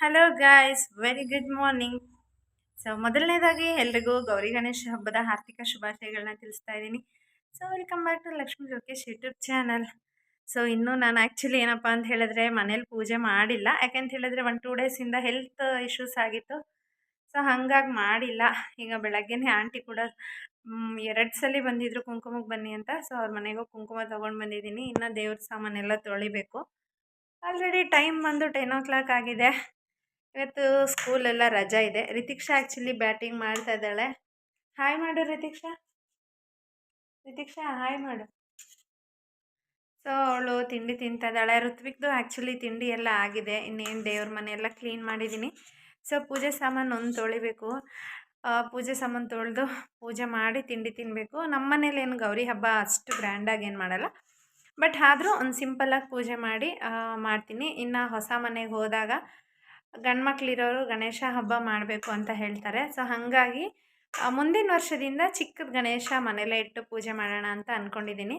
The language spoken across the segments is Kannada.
Hello guys very good morning so ಮೊದಲನೇದಾಗಿ ಎಲ್ರಿಗೂ ಗೌರಿ ಗಣೇಶ ಹಬ್ಬದ ಆರ್ಥಿಕ ಶುಭಾಶಯಗಳನ್ನ ತಿಳಿಸ್ತಾ ಇದ್ದೀನಿ. So welcome back to Lakshmi Lokesh YouTube channel so ಇನ್ನೂ ನಾನು ಆ್ಯಕ್ಚುಲಿ ಏನಪ್ಪ ಅಂತ ಹೇಳಿದ್ರೆ ಮನೇಲಿ ಪೂಜೆ ಮಾಡಿಲ್ಲ. ಯಾಕೆಂತ ಹೇಳಿದ್ರೆ ಒನ್ ಟೂ ಡೇಸಿಂದ ಹೆಲ್ತ್ ಇಶ್ಯೂಸ್ ಆಗಿತ್ತು. ಸೊ ಹಾಗಾಗಿ ಮಾಡಿಲ್ಲ. ಈಗ ಬೆಳಗ್ಗೆನೇ ಆಂಟಿ ಕೂಡ ಎರಡು ಸಲ ಬಂದಿದ್ರು ಕುಂಕುಮಕ್ಕೆ ಬನ್ನಿ ಅಂತ. ಸೊ ಅವ್ರ ಮನೆಗೂ ಕುಂಕುಮ ತೊಗೊಂಡು ಬಂದಿದ್ದೀನಿ. ಇನ್ನು ದೇವ್ರ ಸಾಮಾನೆಲ್ಲ ತೊಳಿಬೇಕು. ಆಲ್ರೆಡಿ ಟೈಮ್ ಬಂದು ಟೆನ್ ಓ ಕ್ಲಾಕ್ ಆಗಿದೆ. ಇವತ್ತು ಸ್ಕೂಲೆಲ್ಲ ರಜಾ ಇದೆ. ರಿತಿಕ್ಷಾ ಆ್ಯಕ್ಚುಲಿ ಬ್ಯಾಟಿಂಗ್ ಮಾಡ್ತಾ ಇದ್ದಾಳೆ. ಹಾಯ್ ಮಾಡು ರಿತಿಕ್ಷಾ. ರಿತಿಕ್ಷಾ ಹಾಯ್ ಮಾಡು. ಸೊ ಅವಳು ತಿಂಡಿ ತಿಂತಾ ಇದ್ದಾಳೆ. ಋತ್ವಿಕ್ದು ಆ್ಯಕ್ಚುಲಿ ತಿಂಡಿ ಎಲ್ಲ ಆಗಿದೆ. ಇನ್ನೇನು ದೇವ್ರ ಮನೆ ಎಲ್ಲ ಕ್ಲೀನ್ ಮಾಡಿದ್ದೀನಿ ಸೊ ಪೂಜೆ ಸಾಮಾನು ಒಂದು ತೊಳಿಬೇಕು. ಪೂಜೆ ಸಾಮಾನು ತೊಳೆದು ಪೂಜೆ ಮಾಡಿ ತಿಂಡಿ ತಿನ್ನಬೇಕು ನಮ್ಮ ಮನೇಲಿ ಏನು ಗೌರಿ ಹಬ್ಬ ಅಷ್ಟು ಗ್ರ್ಯಾಂಡಾಗಿ ಏನು ಮಾಡಲ್ಲ. ಬಟ್ ಆದರೂ ಒಂದು ಸಿಂಪಲ್ಲಾಗಿ ಪೂಜೆ ಮಾಡಿ ಮಾಡ್ತೀನಿ. ಇನ್ನು ಹೊಸ ಮನೆಗೆ ಹೋದಾಗ ಗಂಡು ಮಕ್ಳಿರೋರು ಗಣೇಶ ಹಬ್ಬ ಮಾಡಬೇಕು ಅಂತ ಹೇಳ್ತಾರೆ. ಸೊ ಹಾಗಾಗಿ ಮುಂದಿನ ವರ್ಷದಿಂದ ಚಿಕ್ಕದ ಗಣೇಶ ಮನೆಯಲ್ಲೇ ಇಟ್ಟು ಪೂಜೆ ಮಾಡೋಣ ಅಂತ ಅಂದ್ಕೊಂಡಿದ್ದೀನಿ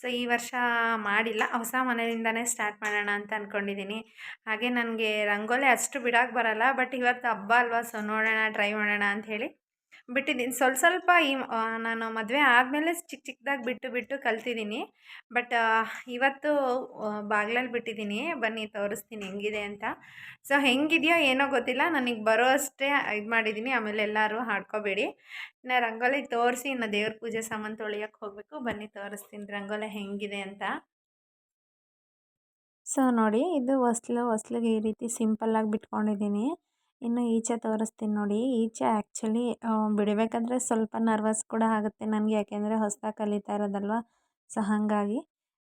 ಸೊ ಈ ವರ್ಷ ಮಾಡಿಲ್ಲ. ಹೊಸ ಮನೆಯಿಂದನೇ ಸ್ಟಾರ್ಟ್ ಮಾಡೋಣ ಅಂತ ಅಂದ್ಕೊಂಡಿದ್ದೀನಿ ಹಾಗೆ ನನಗೆ ರಂಗೋಲಿ ಅಷ್ಟು ಬಿಡೋಕೆ ಬರಲ್ಲ. ಬಟ್ ಇವತ್ತು ಹಬ್ಬ ಅಲ್ವಾ? ಸೊ ನೋಡೋಣ, ಟ್ರೈ ಮಾಡೋಣ ಅಂತ ಹೇಳಿ. ಬಿಟ್ಟಿದ್ದೀನಿ. ಸ್ವಲ್ಪ ಸ್ವಲ್ಪ ಈ ನಾನು ಮದುವೆ ಆದಮೇಲೆ ಚಿಕ್ಕ ಚಿಕ್ಕದಾಗಿ ಬಿಟ್ಟು ಬಿಟ್ಟು ಕಲ್ತಿದ್ದೀನಿ. ಬಟ್ ಇವತ್ತು ಬಾಗ್ಲಲ್ಲಿ ಬಿಟ್ಟಿದ್ದೀನಿ. ಬನ್ನಿ ತೋರಿಸ್ತೀನಿ ಹೆಂಗಿದೆ ಅಂತ. ಸೊ, ಹೆಂಗಿದೆಯೋ ಏನೋ ಗೊತ್ತಿಲ್ಲ. ನನಗೆ ಬರೋ ಅಷ್ಟೇ ಇದು ಮಾಡಿದ್ದೀನಿ. ಆಮೇಲೆ ಎಲ್ಲರೂ ಹಾಡ್ಕೋಬೇಡಿ. ನಾ ರಂಗೋಲಿ ತೋರಿಸಿ ಇನ್ನು ದೇವ್ರ ಪೂಜೆ ಸಾಮಾನು ತೊಳಿಯೋಕ್ಕೆ ಹೋಗಬೇಕು. ಬನ್ನಿ ತೋರಿಸ್ತೀನಿ ರಂಗೋಲಿ ಹೆಂಗಿದೆ ಅಂತ. ಸೊ, ನೋಡಿ, ಇದು ಹೊಸ್ಲು, ಹೊಸ್ಲಿಗೆ ಈ ರೀತಿ ಸಿಂಪಲ್ಲಾಗಿ ಬಿಟ್ಕೊಂಡಿದ್ದೀನಿ. ಇನ್ನು ಈಚೆ ತೋರಿಸ್ತೀನಿ ನೋಡಿ. ಈಚೆ ಆ್ಯಕ್ಚುಲಿ ಬಿಡಬೇಕಾದ್ರೆ ಸ್ವಲ್ಪ ನರ್ವಸ್ ಕೂಡ ಆಗುತ್ತೆ ನನಗೆ, ಯಾಕೆಂದರೆ ಹೊಸದಾಗಿ ಕಲಿತಾ ಇರೋದಲ್ವ? ಸೊ ಹಾಗಾಗಿ.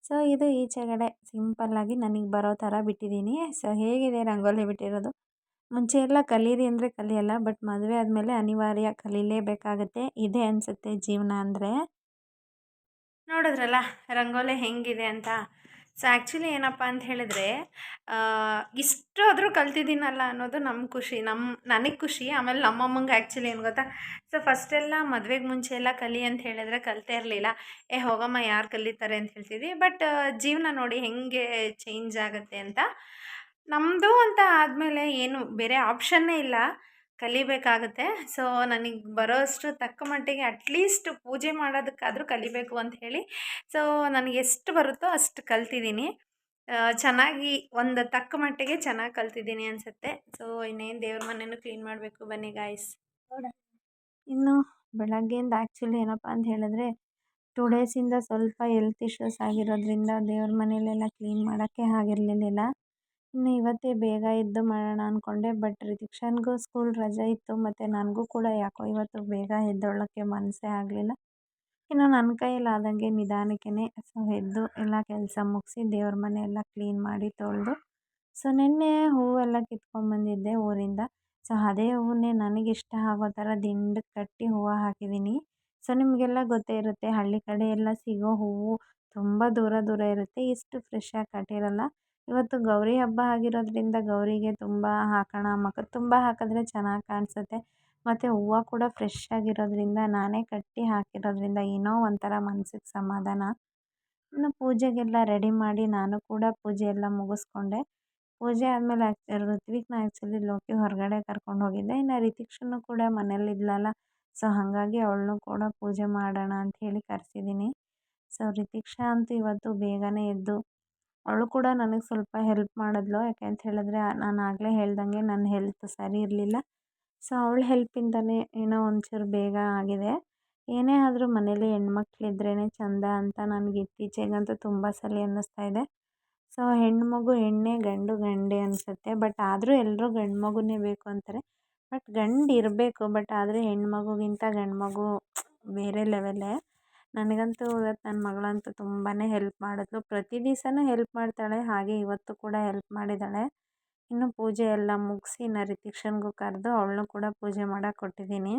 ಸೊ ಇದು ಈಚೆಗಡೆ ಸಿಂಪಲ್ಲಾಗಿ ನನಗೆ ಬರೋ ಥರ ಬಿಟ್ಟಿದ್ದೀನಿ. ಸೊ ಹೇಗಿದೆ ರಂಗೋಲಿ ಬಿಟ್ಟಿರೋದು? ಮುಂಚೆ ಎಲ್ಲ ಕಲೀರಿ ಅಂದರೆ ಕಲಿಯಲ್ಲ ಬಟ್ ಮದುವೆ ಆದಮೇಲೆ ಅನಿವಾರ್ಯ ಕಲೀಲೇಬೇಕಾಗತ್ತೆ. ಇದೇ ಅನಿಸುತ್ತೆ ಜೀವನ ಅಂದರೆ. ನೋಡಿದ್ರಲ್ಲ, ರಂಗೋಲಿ ಹೆಂಗಿದೆ ಅಂತ? ಸೊ ಆ್ಯಕ್ಚುಲಿ ಏನಪ್ಪ ಅಂತ ಹೇಳಿದ್ರೆ ಇಷ್ಟು ಆದರೂ ಕಲ್ತಿದ್ದೀನಲ್ಲ ಅನ್ನೋದು ನಮ್ಮ ಖುಷಿ ನಮ್ಮ ನನಗೆ ಖುಷಿ, ಆಮೇಲೆ ನಮ್ಮಮ್ಮಂಗೆ ಆ್ಯಕ್ಚುಲಿ ಏನು ಗೊತ್ತಾ? ಸೊ ಫಸ್ಟೆಲ್ಲ ಮದುವೆಗೆ ಮುಂಚೆ ಎಲ್ಲ ಕಲಿ ಅಂತ ಹೇಳಿದ್ರೆ ಕಲಿತೇ ಇರಲಿಲ್ಲ. ಏ, ಹೋಗಮ್ಮ, ಯಾರು ಕಲಿತಾರೆ? ಅಂತ ಹೇಳ್ತಿದ್ವಿ. ಬಟ್ ಜೀವನ ನೋಡಿ ಹೆಂಗೆ ಚೇಂಜ್ ಆಗುತ್ತೆ ಅಂತ. ನಮ್ಮದು ಅಂತ ಆದಮೇಲೆ ಏನು ಬೇರೆ ಆಪ್ಷನ್ನೇ ಇಲ್ಲ. ಕಲಿಬೇಕಾಗುತ್ತೆ. ಸೊ ನನಗೆ ಬರೋಷ್ಟು ತಕ್ಕ ಮಟ್ಟಿಗೆ ಅಟ್ಲೀಸ್ಟ್ ಪೂಜೆ ಮಾಡೋದಕ್ಕಾದರೂ ಕಲಿಬೇಕು ಅಂತ ಹೇಳಿ. ಸೊ ನನಗೆ ಎಷ್ಟು ಬರುತ್ತೋ ಅಷ್ಟು ಕಲ್ತಿದ್ದೀನಿ. ಚೆನ್ನಾಗಿ ಒಂದು ತಕ್ಕ ಮಟ್ಟಿಗೆ ಚೆನ್ನಾಗಿ ಕಲ್ತಿದ್ದೀನಿ ಅನಿಸುತ್ತೆ. ಸೊ ಇನ್ನೇನು ದೇವ್ರ ಮನೆಯೂ ಕ್ಲೀನ್ ಮಾಡಬೇಕು ಬನ್ನಿ ಗಾಯ್ಸ್ ಇನ್ನು ಬೆಳಗ್ಗೆಯಿಂದ ಆ್ಯಕ್ಚುಲಿ ಏನಪ್ಪ ಅಂತ ಹೇಳಿದ್ರೆ ಟು ಡೇಸಿಂದ ಸ್ವಲ್ಪ ಹೆಲ್ತ್ ಇಶ್ಯೂಸ್ ಆಗಿರೋದ್ರಿಂದ ದೇವ್ರ ಮನೇಲೆಲ್ಲ ಕ್ಲೀನ್ ಮಾಡೋಕ್ಕೆ ಆಗಿರಲಿಲ್ಲ. ಇನ್ನು ಇವತ್ತೇ ಬೇಗ ಎದ್ದು ಮಾಡೋಣ ಅಂದ್ಕೊಂಡೆ ಬಟ್ ರಿತಿಕ್ಷನ್ಗೂ ಸ್ಕೂಲ್ ರಜೆ ಇತ್ತು, ಮತ್ತು ನನಗೂ ಕೂಡ ಯಾಕೋ ಇವತ್ತು ಬೇಗ ಎದ್ದೇಳೋಕ್ಕೆ ಮನಸ್ಸೇ ಆಗಲಿಲ್ಲ. ಇನ್ನು ನನ್ನ ಕೈಯಲ್ಲಿ ಆದಂಗೆ ನಿಧಾನಕ್ಕೆ ಸೊ ಎದ್ದು ಎಲ್ಲ ಕೆಲಸ ಮುಗಿಸಿ ದೇವ್ರ ಮನೆ ಎಲ್ಲ ಕ್ಲೀನ್ ಮಾಡಿ ತೊಳೆದು ಸೊ ನಿನ್ನೆ ಹೂವೆಲ್ಲ ಕಿತ್ಕೊಂಡ್ಬಂದಿದ್ದೆ ಊರಿಂದ. ಸೊ ಅದೇ ಹೂವನ್ನೇ ನನಗಿಷ್ಟ ಆಗೋ ಥರ ದಿಂಡಕ್ಕೆ ಕಟ್ಟಿ ಹೂವು ಹಾಕಿದ್ದೀನಿ. ಸೊ ನಿಮಗೆಲ್ಲ ಗೊತ್ತೇ ಇರುತ್ತೆ, ಹಳ್ಳಿ ಕಡೆ ಎಲ್ಲ ಸಿಗೋ ಹೂವು ತುಂಬ ದೂರ ದೂರ ಇರುತ್ತೆ, ಇಷ್ಟು ಫ್ರೆಶ್ಶಾಗಿ ಕಟ್ಟಿರಲ್ಲ. ಇವತ್ತು ಗೌರಿ ಹಬ್ಬ ಆಗಿರೋದ್ರಿಂದ ಗೌರಿಗೆ ತುಂಬ ಹಾಕೋಣ, ಮಕ, ತುಂಬ ಹಾಕಿದ್ರೆ ಚೆನ್ನಾಗಿ ಕಾಣಿಸುತ್ತೆ. ಮತ್ತು ಹೂವು ಕೂಡ ಫ್ರೆಶ್ ಆಗಿರೋದ್ರಿಂದ, ನಾನೇ ಕಟ್ಟಿ ಹಾಕಿರೋದ್ರಿಂದ ಏನೋ ಒಂಥರ ಮನಸ್ಸಿಗೆ ಸಮಾಧಾನ. ಇನ್ನು ಪೂಜೆಗೆಲ್ಲ ರೆಡಿ ಮಾಡಿ ನಾನು ಕೂಡ ಪೂಜೆ ಎಲ್ಲ ಮುಗಿಸ್ಕೊಂಡೆ. ಪೂಜೆ ಆದಮೇಲೆ ಋತ್ವಿಕ್ನ ಆ್ಯಕ್ಚುಲಿ ಲೋಕಿ ಹೊರಗಡೆ ಕರ್ಕೊಂಡು ಹೋಗಿದ್ದೆ. ಇನ್ನು ರಿತಿಕ್ಷನು ಕೂಡ ಮನೇಲಿದ್ಲಲ್ಲ ಸೊ ಹಾಗಾಗಿ ಅವಳನ್ನು ಕೂಡ ಪೂಜೆ ಮಾಡೋಣ ಅಂತ ಹೇಳಿ ಕರೆಸಿದ್ದೀನಿ ಸೊ ರಿತಿಕ್ಷಾ ಅಂತೂ ಇವತ್ತು ಬೇಗನೆ ಎದ್ದು ಅವಳು ಕೂಡ ನನಗೆ ಸ್ವಲ್ಪ ಹೆಲ್ಪ್ ಮಾಡಿದ್ಲು. ಯಾಕೆ ಅಂತ ಹೇಳಿದ್ರೆ, ನಾನು ಆಗಲೇ ಹೇಳ್ದಂಗೆ ನನ್ನ ಹೆಲ್ತ್ ಸರಿ ಇರಲಿಲ್ಲ. ಸೊ ಅವಳ ಹೆಲ್ಪಿಂದನೇ ಏನೋ ಒಂಚೂರು ಬೇಗ ಆಗಿದೆ. ಏನೇ ಆದರೂ ಮನೇಲಿ ಹೆಣ್ಮಕ್ಳಿದ್ರೇ ಚೆಂದ ಅಂತ ನನಗೆ ಇತ್ತೀಚೆಗಂತೂ ತುಂಬ ಸಲ ಅನ್ನಿಸ್ತಾ ಇದೆ. ಸೊ ಹೆಣ್ಮಗು ಹೆಣ್ಣೆ ಗಂಡು ಗಂಡೇ ಅನಿಸುತ್ತೆ. ಬಟ್ ಆದರೂ ಎಲ್ಲರೂ ಗಂಡು ಮಗುನೇ ಬೇಕು ಅಂತಾರೆ. ಬಟ್ ಗಂಡು ಇರಬೇಕು. ಬಟ್ ಆದರೆ ಹೆಣ್ಮಗುಗಿಂತ ಗಂಡು ಮಗು ಬೇರೆ ಲೆವೆಲ್ಲೇ ನನಗಂತೂ ಇವತ್ತು ನನ್ನ ಮಗಳಂತೂ ತುಂಬಾ ಹೆಲ್ಪ್ ಮಾಡಿದ್ಲು. ಪ್ರತಿ ದಿವಸನೂ ಹೆಲ್ಪ್ ಮಾಡ್ತಾಳೆ, ಹಾಗೆ ಇವತ್ತು ಕೂಡ ಹೆಲ್ಪ್ ಮಾಡಿದ್ದಾಳೆ. ಇನ್ನು ಪೂಜೆ ಎಲ್ಲ ಮುಗಿಸಿ ನಾ ರಿತಿಕ್ಷನ್ಗೂ ಕರೆದು ಅವಳನ್ನೂ ಕೂಡ ಪೂಜೆ ಮಾಡೋಕೆ ಕೊಟ್ಟಿದ್ದೀನಿ.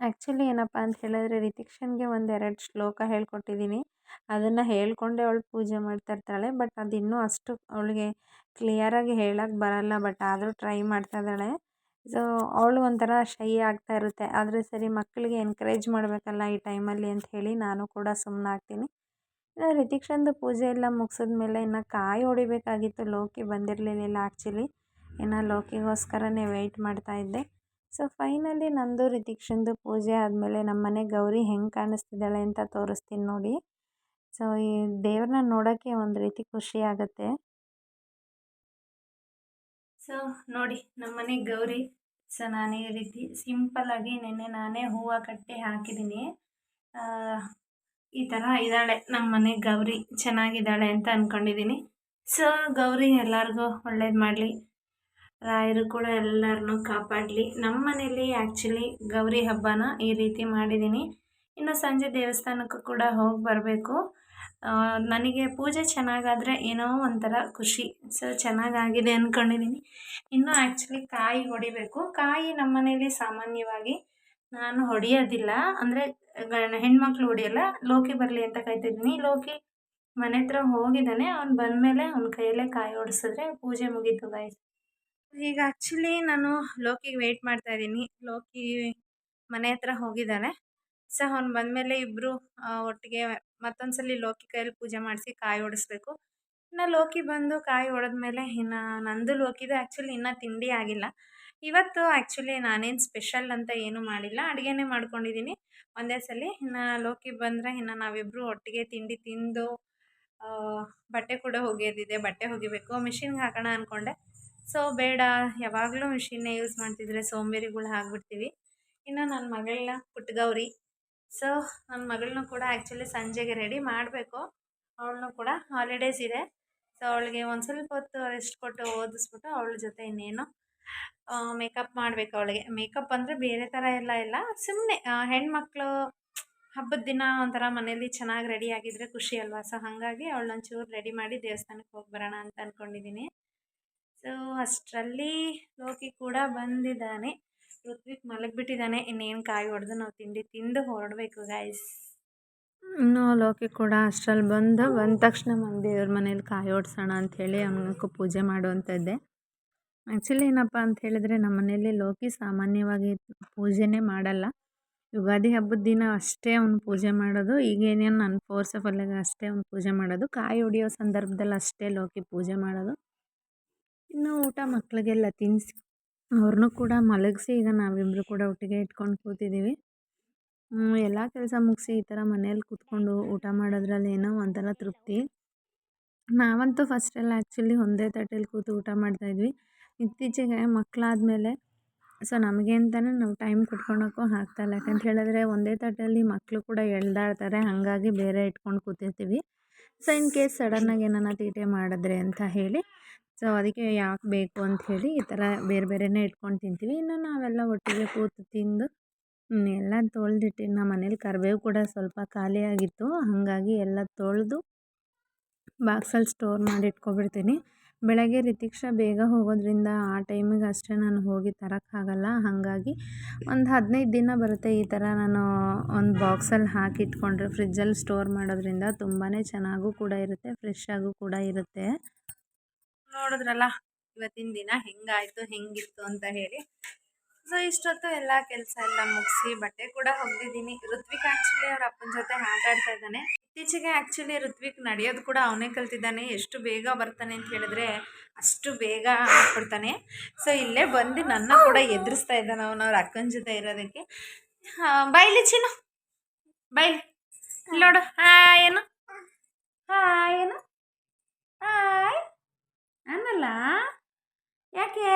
ಆ್ಯಕ್ಚುಲಿ ಏನಪ್ಪ ಅಂತ ಹೇಳಿದ್ರೆ ರಿತಿಕ್ಷನ್ಗೆ ಒಂದೆರಡು ಶ್ಲೋಕ ಹೇಳ್ಕೊಟ್ಟಿದ್ದೀನಿ. ಅದನ್ನು ಹೇಳ್ಕೊಂಡೆ ಅವಳು ಪೂಜೆ ಮಾಡ್ತಾ ಇರ್ತಾಳೆ, ಬಟ್ ಅದು ಇನ್ನೂ ಅಷ್ಟು ಅವಳಿಗೆ ಕ್ಲಿಯರಾಗಿ ಹೇಳೋಕ್ಕೆ ಬರಲ್ಲ, ಬಟ್ ಆದರೂ ಟ್ರೈ ಮಾಡ್ತಾ ಇದ್ದಾಳೆ. ಸೊ ಅವಳು ಒಂಥರ ಶೈ ಆಗ್ತಾ ಇರುತ್ತೆ. ಆದರೆ ಸರಿ ಮಕ್ಕಳಿಗೆ ಎನ್ಕರೇಜ್ ಮಾಡಬೇಕಲ್ಲ ಈ ಟೈಮಲ್ಲಿ ಅಂತ ಹೇಳಿ ನಾನು ಕೂಡ ಸುಮ್ಮನಾಗ್ತೀನಿ ಇನ್ನು ರಿತಿಕ್ಷಂದು ಪೂಜೆ ಎಲ್ಲ ಮುಗಿಸಿದ್ಮೇಲೆ ಇನ್ನು ಕಾಯಿ ಹೊಡಿಬೇಕಾಗಿತ್ತು. ಲೋಕಿ ಬಂದಿರಲಿಲ್ಲ ಆ್ಯಕ್ಚುಲಿ ಇನ್ನು ಲೋಕಿಗೋಸ್ಕರನೇ ವೆಯ್ಟ್ ಮಾಡ್ತಾ ಇದ್ದೆ. ಸೊ ಫೈನಲಿ ನಂದು ರಿತಿಕ್ಷಂದು ಪೂಜೆ ಆದಮೇಲೆ ನಮ್ಮ ಮನೆ ಗೌರಿ ಹೆಂಗೆ ಕಾಣಿಸ್ತಿದ್ದಾಳೆ ಅಂತ ತೋರಿಸ್ತೀನಿ ನೋಡಿ. ಸೊ ಈ ದೇವ್ರನ್ನ ನೋಡೋಕ್ಕೆ ಒಂದು ರೀತಿ ಖುಷಿ ಆಗುತ್ತೆ. ಸೊ ನೋಡಿ, ನಮ್ಮ ಮನೆ ಗೌರಿ ಸೊ ನಾನು ಈ ರೀತಿ ಸಿಂಪಲ್ಲಾಗಿ ನಿನ್ನೆ ನಾನೇ ಹೂವು ಕಟ್ಟಿ ಹಾಕಿದ್ದೀನಿ. ಈ ಥರ ಇದ್ದಾಳೆ ನಮ್ಮ ಮನೆ ಗೌರಿ, ಚೆನ್ನಾಗಿದ್ದಾಳೆ ಅಂತ ಅಂದ್ಕೊಂಡಿದ್ದೀನಿ ಸೊ ಗೌರಿ ಎಲ್ಲರಿಗೂ ಒಳ್ಳೇದು ಮಾಡಲಿ. ರಾಯರು ಕೂಡ ಎಲ್ಲರನ್ನು ಕಾಪಾಡಲಿ. ನಮ್ಮ ಮನೇಲಿ ಆ್ಯಕ್ಚುಲಿ ಗೌರಿ ಹಬ್ಬನ ಈ ರೀತಿ ಮಾಡಿದ್ದೀನಿ. ಇನ್ನು ಸಂಜೆ ದೇವಸ್ಥಾನಕ್ಕೂ ಕೂಡ ಹೋಗಿ ಬರಬೇಕು. ನನಗೆ ಪೂಜೆ ಚೆನ್ನಾಗಾದರೆ ಏನೋ ಒಂಥರ ಖುಷಿ. ಸೊ ಚೆನ್ನಾಗಾಗಿದೆ ಅಂದ್ಕೊಂಡಿದ್ದೀನಿ ಇನ್ನು ಆ್ಯಕ್ಚುಲಿ ಕಾಯಿ ಹೊಡಿಬೇಕು. ಕಾಯಿ ನಮ್ಮ ಮನೇಲಿ ಸಾಮಾನ್ಯವಾಗಿ ನಾನು ಹೊಡೆಯೋದಿಲ್ಲ. ಅಂದರೆ ಹೆಣ್ಮಕ್ಳು ಹೊಡಿಯಲ್ಲ. ಲೋಕಿ ಬರಲಿ ಅಂತ ಕಾಯ್ತಿದ್ದೀನಿ ಲೋಕಿ ಮನೆ ಹತ್ರ ಹೋಗಿದ್ದಾನೆ. ಅವ್ನು ಬಂದಮೇಲೆ ಅವ್ನ ಕೈಯಲ್ಲೇ ಕಾಯಿ ಹೊಡಿಸಿದ್ರೆ ಪೂಜೆ ಮುಗೀತು ಬಾಯ್ ಈಗ ಆ್ಯಕ್ಚುಲಿ ನಾನು ಲೋಕಿಗೆ ವೆಯ್ಟ್ ಮಾಡ್ತಾ ಇದ್ದೀನಿ. ಲೋಕಿ ಮನೆ ಹತ್ರ ಹೋಗಿದ್ದಾನೆ. ಸೊ ಅವ್ನು ಬಂದಮೇಲೆ ಇಬ್ಬರು ಒಟ್ಟಿಗೆ ಮತ್ತೊಂದ್ಸಲಿ ಲೋಕಿ ಕೈಯಲ್ಲಿ ಪೂಜೆ ಮಾಡಿಸಿ ಕಾಯಿ ಹೊಡೆಸ್ಬೇಕು ಇನ್ನು ಲೋಕಿ ಬಂದು ಕಾಯಿ ಹೊಡೆದ್ಮೇಲೆ ಇನ್ನು ನಂದು ಲೋಕಿದು ಆ್ಯಕ್ಚುಲಿ ಇನ್ನು ತಿಂಡಿ ಆಗಿಲ್ಲ. ಇವತ್ತು ಆ್ಯಕ್ಚುಲಿ ನಾನೇನು ಸ್ಪೆಷಲ್ ಅಂತ ಏನೂ ಮಾಡಿಲ್ಲ. ಅಡುಗೆನೇ ಮಾಡ್ಕೊಂಡಿದ್ದೀನಿ ಒಂದೇ ಸಲ ಇನ್ನು ಲೋಕಿ ಬಂದರೆ ಇನ್ನು ನಾವಿಬ್ಬರು ಒಟ್ಟಿಗೆ ತಿಂಡಿ ತಿಂದು ಬಟ್ಟೆ ಕೂಡ ಒಗೆಯೋದಿದೆ ಬಟ್ಟೆ ಒಗಿಬೇಕು. ಮಿಷಿನ್ಗೆ ಹಾಕೋಣ ಅಂದ್ಕೊಂಡೆ ಸೊ, ಬೇಡ. ಯಾವಾಗಲೂ ಮಿಷಿನ್ನೇ ಯೂಸ್ ಮಾಡ್ತಿದ್ರೆ ಸೋಂಬೇರಿಗಳು ಆಗಿಬಿಡ್ತೀವಿ ಇನ್ನು ನನ್ನ ಮಗಳನ್ನ ಪುಟ್ಟಗೌರಿ ಸೊ ನನ್ನ ಮಗಳನ್ನೂ ಕೂಡ ಆ್ಯಕ್ಚುಲಿ ಸಂಜೆಗೆ ರೆಡಿ ಮಾಡಬೇಕು. ಅವಳನ್ನೂ ಕೂಡ ಹಾಲಿಡೇಸ್ ಇದೆ. ಸೊ ಅವಳಿಗೆ ಒಂದು ಸ್ವಲ್ಪ ಹೊತ್ತು ರೆಸ್ಟ್ ಕೊಟ್ಟು ಓದಿಸ್ಬಿಟ್ಟು ಅವಳ ಜೊತೆ ಇನ್ನೇನು ಮೇಕಪ್ ಮಾಡಬೇಕು ಅವಳಿಗೆ. ಮೇಕಪ್ ಅಂದರೆ ಬೇರೆ ಥರ ಎಲ್ಲ ಇಲ್ಲ. ಸುಮ್ಮನೆ ಹೆಣ್ಮಕ್ಳು ಹಬ್ಬದ ದಿನ ಒಂಥರ ಮನೇಲಿ ಚೆನ್ನಾಗಿ ರೆಡಿ ಆಗಿದ್ರೆ ಖುಷಿ ಅಲ್ವಾ? ಸೊ ಹಾಗಾಗಿ ಅವಳನ್ನ ಒಂಚೂರು ರೆಡಿ ಮಾಡಿ ದೇವಸ್ಥಾನಕ್ಕೆ ಹೋಗಿ ಬರೋಣ ಅಂತ ಅಂದ್ಕೊಂಡಿದ್ದೀನಿ ಸೊ ಅಷ್ಟರಲ್ಲಿ ಲೋಕಿ ಕೂಡ ಬಂದಿದ್ದಾನೆ. ಋತ್ವಿಕ್ ಮಲಗಿಬಿಟ್ಟಿದ್ದಾನೆ ಇನ್ನೇನು ಕಾಯಿ ಹೊಡೆದು ನಾವು ತಿಂಡಿ ತಿಂದು ಹೊರಡಬೇಕು ಗಾಯ್ಸ್ ಇನ್ನು ಲೋಕಿ ಕೂಡ ಅಷ್ಟರಲ್ಲಿ ಬಂದು ಬಂದ ತಕ್ಷಣ ನಮ್ಮ ದೇವ್ರ ಮನೇಲಿ ಕಾಯಿ ಓಡಿಸೋಣ ಅಂಥೇಳಿ ಅವನಕ್ಕೂ ಪೂಜೆ ಮಾಡುವಂಥದ್ದೆ. ಆ್ಯಕ್ಚುಲಿ ಏನಪ್ಪ ಅಂತ ಹೇಳಿದ್ರೆ ನಮ್ಮ ಮನೇಲಿ ಲೋಕಿ ಸಾಮಾನ್ಯವಾಗಿ ಪೂಜೆನೇ ಮಾಡಲ್ಲ. ಯುಗಾದಿ ಹಬ್ಬದ ದಿನ ಅಷ್ಟೇ ಅವನು ಪೂಜೆ ಮಾಡೋದು. ಈಗೇನೇನು ನನ್ನ ಫೋರ್ಸಫಲ್ಲಾಗ ಅಷ್ಟೇ ಅವ್ನು ಪೂಜೆ ಮಾಡೋದು. ಕಾಯಿ ಹೊಡಿಯೋ ಸಂದರ್ಭದಲ್ಲಿ ಅಷ್ಟೇ ಲೋಕಿ ಪೂಜೆ ಮಾಡೋದು. ಇನ್ನು ಊಟ ಮಕ್ಕಳಿಗೆಲ್ಲ ತಿನ್ನಿಸಿ ಅವ್ರನ್ನೂ ಕೂಡ ಮಲಗಿಸಿ, ಈಗ ನಾವಿಬ್ಬರು ಕೂಡ ಒಟ್ಟಿಗೆ ಇಟ್ಕೊಂಡು ಕೂತಿದ್ದೀವಿ ಎಲ್ಲ ಕೆಲಸ ಮುಗಿಸಿ ಈ ಥರ ಮನೇಲಿ ಕೂತ್ಕೊಂಡು ಊಟ ಮಾಡೋದ್ರಲ್ಲಿ ಏನೋ ಒಂಥರ ತೃಪ್ತಿ. ನಾವಂತೂ ಫಸ್ಟೆಲ್ಲ ಆ್ಯಕ್ಚುಲಿ ಒಂದೇ ತಟ್ಟೆಲಿ ಕೂತು ಊಟ ಮಾಡ್ತಾಯಿದ್ವಿ ಇತ್ತೀಚೆಗೆ ಮಕ್ಕಳಾದ್ಮೇಲೆ ಸೊ ನಮಗೆ ಅಂತಲೇ ನಾವು ಟೈಮ್ ಕುಟ್ಕೊಳಕ್ಕೂ ಆಗ್ತಾಯಿಲ್ಲ ಯಾಕಂತ ಹೇಳಿದ್ರೆ ಒಂದೇ ತಟ್ಟೆಯಲ್ಲಿ ಮಕ್ಕಳು ಕೂಡ ಎಳ್ದಾಡ್ತಾರೆ, ಹಾಗಾಗಿ ಬೇರೆ ಇಟ್ಕೊಂಡು ಕೂತಿರ್ತೀವಿ. ಸೊ ಇನ್ ಕೇಸ್ ಸಡನ್ನಾಗಿ ಏನಾನ ತೀಟೆ ಮಾಡಿದ್ರೆ ಅಂತ ಹೇಳಿ ಸೊ, ಅದಕ್ಕೆ ಯಾಕೆ ಬೇಕು ಅಂತ ಹೇಳಿ ಈ ಥರ ಬೇರೆ ಬೇರೆನೇ ಇಟ್ಕೊಂಡು ತಿಂತೀವಿ. ಇನ್ನು ನಾವೆಲ್ಲ ಒಟ್ಟಿಗೆ ಕೂತು ತಿಂದು ಎಲ್ಲ ತೊಳೆದಿಟ್ಟು ನಮ್ಮ ಮನೇಲಿ ಕರಿಬೇವು ಕೂಡ ಸ್ವಲ್ಪ ಖಾಲಿಯಾಗಿತ್ತು ಹಾಗಾಗಿ ಎಲ್ಲ ತೊಳೆದು ಬಾಕ್ಸಲ್ಲಿ ಸ್ಟೋರ್ ಮಾಡಿ ಇಟ್ಕೊಬಿಡ್ತೀನಿ. ಬೆಳಗ್ಗೆ ರಿತಿಕ್ಷ ಬೇಗ ಹೋಗೋದ್ರಿಂದ ಆ ಟೈಮಿಗೆ ಅಷ್ಟೇ ನಾನು ಹೋಗಿ ತರೋಕ್ಕಾಗಲ್ಲ ಹಾಗಾಗಿ ಒಂದು ಹದಿನೈದು ದಿನ ಬರುತ್ತೆ ಈ ಥರ ನಾನು ಒಂದು ಬಾಕ್ಸಲ್ಲಿ ಹಾಕಿ ಇಟ್ಕೊಂಡ್ರೆ. ಫ್ರಿಜ್ಜಲ್ಲಿ ಸ್ಟೋರ್ ಮಾಡೋದ್ರಿಂದ ತುಂಬಾ ಚೆನ್ನಾಗೂ ಕೂಡ ಇರುತ್ತೆ ಫ್ರೆಶ್ ಆಗೂ ಕೂಡ ಇರುತ್ತೆ. ನೋಡಿದ್ರಲ್ಲ ಇವತ್ತಿನ ದಿನ ಹೆಂಗಾಯ್ತು ಹೆಂಗಿತ್ತು ಅಂತ ಹೇಳಿ. ಸೊ ಇಷ್ಟೊತ್ತು ಎಲ್ಲ ಕೆಲಸ ಎಲ್ಲ ಮುಗಿಸಿ ಬಟ್ಟೆ ಕೂಡ ಹೊಗ್ದಿದ್ದೀನಿ ಋತ್ವಿಕ್ ಆ್ಯಕ್ಚುಲಿ ಅವ್ರ ಅಪ್ಪನ ಜೊತೆ ಆಟ ಆಡ್ತಾ ಇದ್ದಾನೆ. ಇತ್ತೀಚೆಗೆ ಆ್ಯಕ್ಚುಲಿ ಋತ್ವಿಕ್ ನಡೆಯೋದು ಕೂಡ ಅವನೇ ಕಲ್ತಿದ್ದಾನೆ. ಎಷ್ಟು ಬೇಗ ಬರ್ತಾನೆ ಅಂತ ಹೇಳಿದ್ರೆ ಅಷ್ಟು ಬೇಗ ಆಗ್ಬಿಡ್ತಾನೆ. ಸೊ ಇಲ್ಲೇ ಬಂದು ನನ್ನ ಕೂಡ ಎದುರಿಸ್ತಾ ಇದ್ದಾನೆ ಅವನು ಅವ್ರ ಅಕ್ಕನ ಜೊತೆ ಇರೋದಕ್ಕೆ. ಬೈಲಿ ಚಿನ್ನು ಬೈಲಿ ನೋಡು ಏನು ಹಾಯ್ ಏನು ಹಾಯ್ ಅನ್ನಲ್ಲ ಯಾಕೆ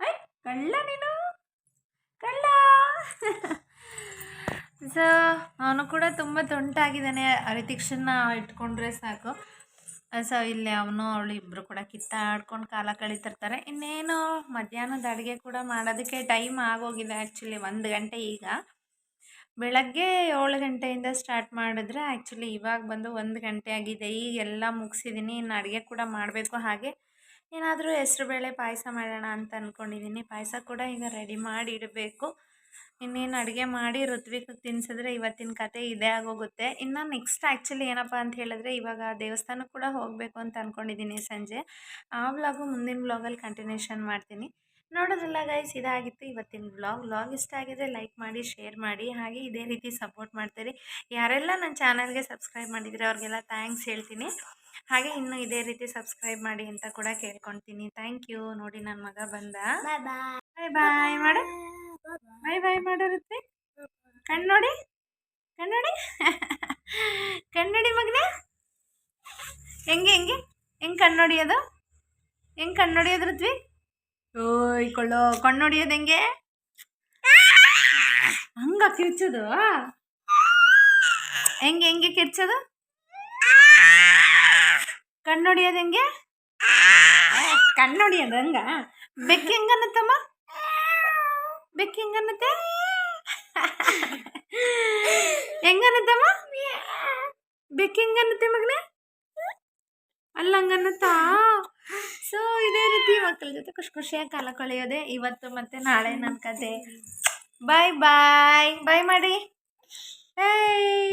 ಐ ಕಳ್ಳ ನೀನು ಕಳ್ಳ ಸೊ ಅವನು ಕೂಡ ತುಂಬ ತೊಂಟಾಗಿದ್ದಾನೆ. ರಿತಿಕ್ಷನ್ನ ಇಟ್ಕೊಂಡ್ರೆ ಸಾಕು. ಸೊ ಇಲ್ಲಿ ಅವನು, ಅವಳು ಇಬ್ಬರು ಕೂಡ ಕಿತ್ತಾಡ್ಕೊಂಡು ಕಾಲ ಕಳೀತಿರ್ತಾರೆ. ಇನ್ನೇನು, ಮಧ್ಯಾಹ್ನದ ಅಡುಗೆ ಕೂಡ ಮಾಡೋದಕ್ಕೆ ಟೈಮ್ ಆಗೋಗಿದೆ ಆ್ಯಕ್ಚುಲಿ ಒಂದು ಗಂಟೆ ಈಗ. ಬೆಳಗ್ಗೆ ಏಳು ಗಂಟೆಯಿಂದ ಸ್ಟಾರ್ಟ್ ಮಾಡಿದ್ರೆ ಆ್ಯಕ್ಚುಲಿ ಇವಾಗ ಬಂದು ಒಂದು ಗಂಟೆ ಆಗಿದೆ. ಈಗ ಎಲ್ಲ ಮುಗಿಸಿದ್ದೀನಿ ಇನ್ನು ಅಡುಗೆ ಕೂಡ ಮಾಡಬೇಕು. ಹಾಗೆ ಏನಾದರೂ ಹೆಸ್ರುಬೇಳೆ ಪಾಯಸ ಮಾಡೋಣ ಅಂತ ಅಂದ್ಕೊಂಡಿದ್ದೀನಿ ಪಾಯಸ ಕೂಡ ಈಗ ರೆಡಿ ಮಾಡಿ ಇಡಬೇಕು. ಇನ್ನೇನು ಅಡುಗೆ ಮಾಡಿ ಋತ್ವಿಕ್ ತಿನ್ಸಿದ್ರೆ ಇವತ್ತಿನ ಕತೆ ಇದೇ ಆಗೋಗುತ್ತೆ. ಇನ್ನು ನೆಕ್ಸ್ಟ್ ಆ್ಯಕ್ಚುಲಿ ಏನಪ್ಪ ಅಂತ ಹೇಳಿದ್ರೆ ಇವಾಗ ದೇವಸ್ಥಾನಕ್ಕೆ ಕೂಡ ಹೋಗಬೇಕು ಅಂತ ಅಂದ್ಕೊಂಡಿದ್ದೀನಿ ಸಂಜೆ. ಆ ವ್ಲಾಗು ಮುಂದಿನ ವ್ಲಾಗಲ್ಲಿ ಕಂಟಿನ್ಯೂಷನ್ ಮಾಡ್ತೀನಿ. ನೋಡೋದಿಲ್ಲ ಗೈಸ್ ಇದಾಗಿತ್ತು ಇವತ್ತಿನ ವ್ಲಾಗ್ ವ್ಲಾಗ್ ಇಷ್ಟ ಆಗಿದ್ರೆ ಲೈಕ್ ಮಾಡಿ ಶೇರ್ ಮಾಡಿ, ಹಾಗೆ ಇದೇ ರೀತಿ ಸಪೋರ್ಟ್ ಮಾಡ್ತೀರಿ. ಯಾರೆಲ್ಲ ನನ್ನ ಚಾನಲ್ಗೆ ಸಬ್ಸ್ಕ್ರೈಬ್ ಮಾಡಿದರೆ ಅವ್ರಿಗೆಲ್ಲ ಥ್ಯಾಂಕ್ಸ್ ಹೇಳ್ತೀನಿ. ಹಾಗೆ ಇನ್ನು ಇದೇ ರೀತಿ ಸಬ್ಸ್ಕ್ರೈಬ್ ಮಾಡಿ ಅಂತ ಕೂಡ ಕೇಳ್ಕೊತೀನಿ. ಥ್ಯಾಂಕ್ ಯು ನೋಡಿ ನನ್ನ ಮಗ ಬಂದ. ಬಾಯ್ ಬಾಯ್ ಬಾಯ್ ಮಾಡು. ಬಾಯ್ ಬಾಯ್ ಮಾಡೋರುತ್ತೆ ಕಣ್ಣೋಡಿ ಕಣ್ಣೋಡಿ. ಕಣ್ಣೋಡಿ ಮಗನೇ. ಹೆಂಗೆ ಹೆಂಗೆ? ಹೆಂಗೆ ಕಣ್ಣೊಡಿಯೋದು ಹೆಂಗೆ ಕಣ್ಣೊಡಿಯೋದು ಋತ್ವಿ ಓಯ್, ಕೊಳ್ಳೋ ಕಣ್ಣೊಡಿಯೋದು ಹೆಂಗೆ? ಹಂಗ ಕಿರ್ಚೋದು? ಹೆಂಗೆ ಹೆಂಗೆ ಕಿರ್ಚೋದು? ಕಣ್ಣೊಡಿಯೋದು ಹೆಂಗೆ? ಕಣ್ಣೊಡಿಯೋದು ಹಂಗ? ಬೆಕ್ಕ ಹೆಂಗನ್ನತ್ತಮ್ಮ ಬೆಕ್ಕಿ ಹೆಂಗನ್ನತ್ತೆ ಹೆಂಗನ್ನತ್ತಮ್ಮ ಬೆಕ್ಕ ಹೆಂಗನ್ನತ್ತೆ ಮಗನೇ? ಅಲ್ಲ, ಹಂಗನ್ನತ್ತಾ? ಸೊ ಇದೇ ರೀತಿ ಮಕ್ಕಳ ಜೊತೆ ಖುಷಿ ಖುಷಿಯಾಗಿ ಕಾಲ ಕಳೆಯೋದೆ ಇವತ್ತು ಮತ್ತೆ ನಾಳೆ ನನ್ನ ಕತೆ. ಬಾಯ್ ಬಾಯ್ ಬಾಯ್ ಮಾಡಿ ಏಯ್